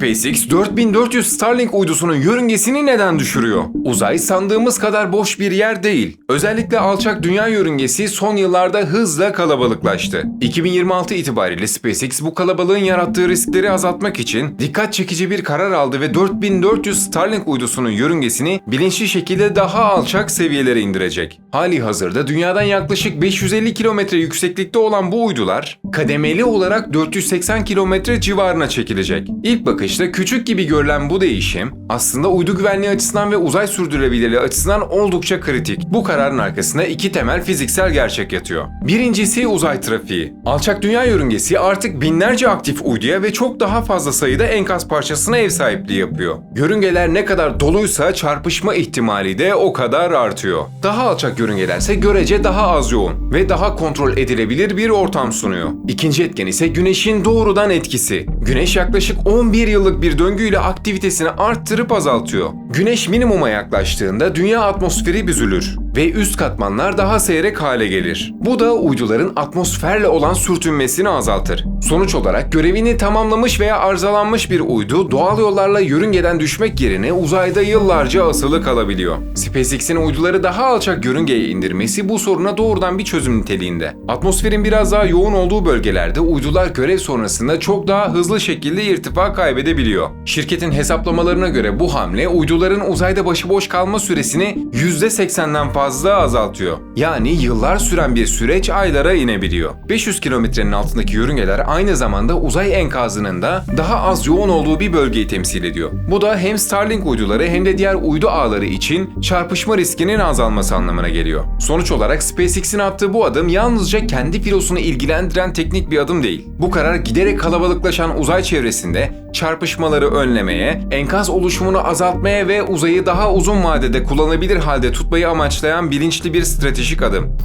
SpaceX 4400 Starlink uydusunun yörüngesini neden düşürüyor? Uzay sandığımız kadar boş bir yer değil. Özellikle alçak dünya yörüngesi son yıllarda hızla kalabalıklaştı. 2026 itibariyle SpaceX bu kalabalığın yarattığı riskleri azaltmak için dikkat çekici bir karar aldı ve 4400 Starlink uydusunun yörüngesini bilinçli şekilde daha alçak seviyelere indirecek. Hali hazırda dünyadan yaklaşık 550 kilometre yükseklikte olan bu uydular kademeli olarak 480 kilometre civarına çekilecek. İlk bakışta küçük gibi görülen bu değişim aslında uydu güvenliği açısından ve uzay sürdürülebilirliği açısından oldukça kritik. Bu kararın arkasında iki temel fiziksel gerçek yatıyor. Birincisi uzay trafiği. Alçak dünya yörüngesi artık binlerce aktif uyduya ve çok daha fazla sayıda enkaz parçasına ev sahipliği yapıyor. Yörüngeler ne kadar doluysa çarpışma ihtimali de o kadar artıyor. Daha alçak yörüngelerse görece daha az yoğun ve daha kontrol edilebilir bir ortam sunuyor. İkinci etken ise güneşin doğrudan etkisi. Güneş yaklaşık 11 yıllık bir döngüyle aktivitesini arttırıp azaltıyor. Güneş minimuma yaklaştığında dünya atmosferi büzülür ve üst katmanlar daha seyrek hale gelir. Bu da uyduların atmosferle olan sürtünmesini azaltır. Sonuç olarak görevini tamamlamış veya arızalanmış bir uydu doğal yollarla yörüngeden düşmek yerine uzayda yıllarca asılı kalabiliyor. SpaceX'in uyduları daha alçak yörüngeye indirmesi bu soruna doğrudan bir çözüm niteliğinde. Atmosferin biraz daha yoğun olduğu bölgelerde uydular görev sonrasında çok daha hızlı şekilde irtifa kaybedebiliyor. Şirketin hesaplamalarına göre bu hamle uyduların uzayda başıboş kalma süresini %80'den fazla azaltıyor. Yani yıllar süren bir süreç aylara inebiliyor. 500 kilometrenin altındaki yörüngeler aynı zamanda uzay enkazının da daha az yoğun olduğu bir bölgeyi temsil ediyor. Bu da hem Starlink uyduları hem de diğer uydu ağları için çarpışma riskinin azalması anlamına geliyor. Sonuç olarak SpaceX'in attığı bu adım yalnızca kendi filosunu ilgilendiren teknik bir adım değil. Bu karar giderek kalabalıklaşan uzay çevresinde çarpışmaları önlemeye, enkaz oluşumunu azaltmaya ve uzayı daha uzun vadede kullanabilir halde tutmayı amaçlayan bilinçli bir stratejik adım.